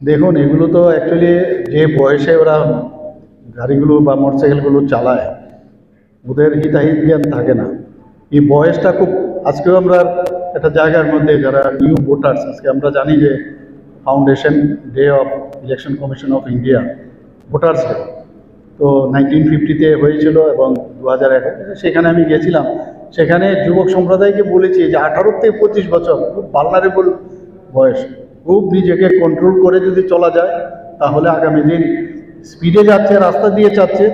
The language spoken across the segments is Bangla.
দেখুন, এগুলো তো অ্যাকচুয়ালি যে বয়সে ওরা গাড়িগুলো বা মোটরসাইকেলগুলো চালায়, ওদের হিতাহিত জ্ঞান থাকে না। এই বয়সটা খুব, আজকেও আমরা একটা জায়গার মধ্যে যারা নিউ ভোটার্স আজকে আমরা জানি যে foundation day of election commission of India voters day তো নাইনটিন ফিফটিতে হয়েছিল এবং দু হাজার সেখানে আমি গেছিলাম। সেখানে যুবক সম্প্রদায়কে বলেছি যে আঠারো থেকে পঁচিশ বছর, খুব ভালনারেবল বয়স। খুব নিজেকে কন্ট্রোল করে যদি চলা যায়, তাহলে আগামী দিন স্পিডে যাচ্ছে, রাস্তা দিয়ে যাচ্ছে,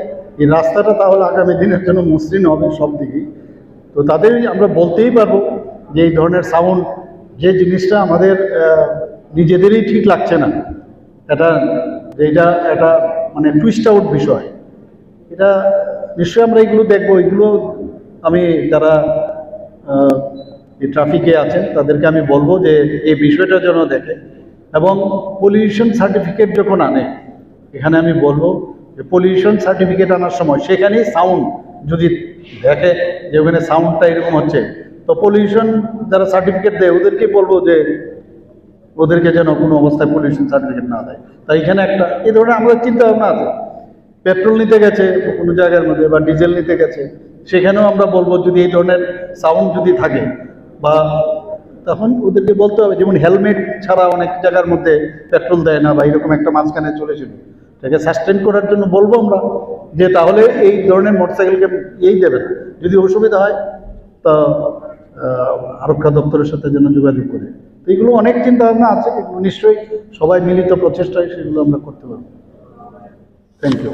এই রাস্তাটা তাহলে আগামী দিনের জন্য মসৃণ হবে সব দিকেই। তো তাদের আমরা বলতেই পারব যে এই ধরনের সাউন্ড যে জিনিসটা আমাদের নিজেদেরই ঠিক লাগছে না। এটা যেটা এটা মানে টুইস্ট আউট বিষয়। এটা নিশ্চয়ই আমরা এগুলো দেখব, এগুলো আমি যারা ট্রাফিকে আছেন, তাদেরকে আমি বলব যে এই বিষয়টা যেন দেখে। এবং পলিউশন সার্টিফিকেট যখন আনে, এখানে আমি বলব যে পলিউশন সার্টিফিকেট আনার সময় সেখানেই সাউন্ড যদি দেখে যে ওখানে সাউন্ডটা এরকম হচ্ছে, তো পলিউশন যারা সার্টিফিকেট দেয় ওদেরকে বলব যে ওদেরকে যেন কোনো অবস্থায় পলিউশন সার্টিফিকেট না দেয়। তাই এখানে একটা, এই ধরনের আমাদের চিন্তা ভাবনা আছে। পেট্রোল নিতে গেছে কোনো জায়গার মধ্যে বা ডিজেল নিতে গেছে, সেখানেও আমরা বলব যদি এই ধরনের সাউন্ড যদি থাকে বা তখন ওদেরকে বলতে হবে, যেমন হেলমেট ছাড়া অনেক জায়গার মধ্যে পেট্রোল দেয় না বা এরকম একটা মাঝখানে চলেছিল। এটাকে সাস্টেন করার জন্য বলব আমরা যে তাহলে এই ধরনের মোটরসাইকেলকে এই দেবে না। যদি অসুবিধা হয়, তা আরক্ষা দপ্তরের সাথে যেন যোগাযোগ করে। তো এগুলো অনেক চিন্তা ভাবনা আছে নিশ্চয়ই সবাই মিলিত প্রচেষ্টায় সেগুলো আমরা করতে পারব। Thank you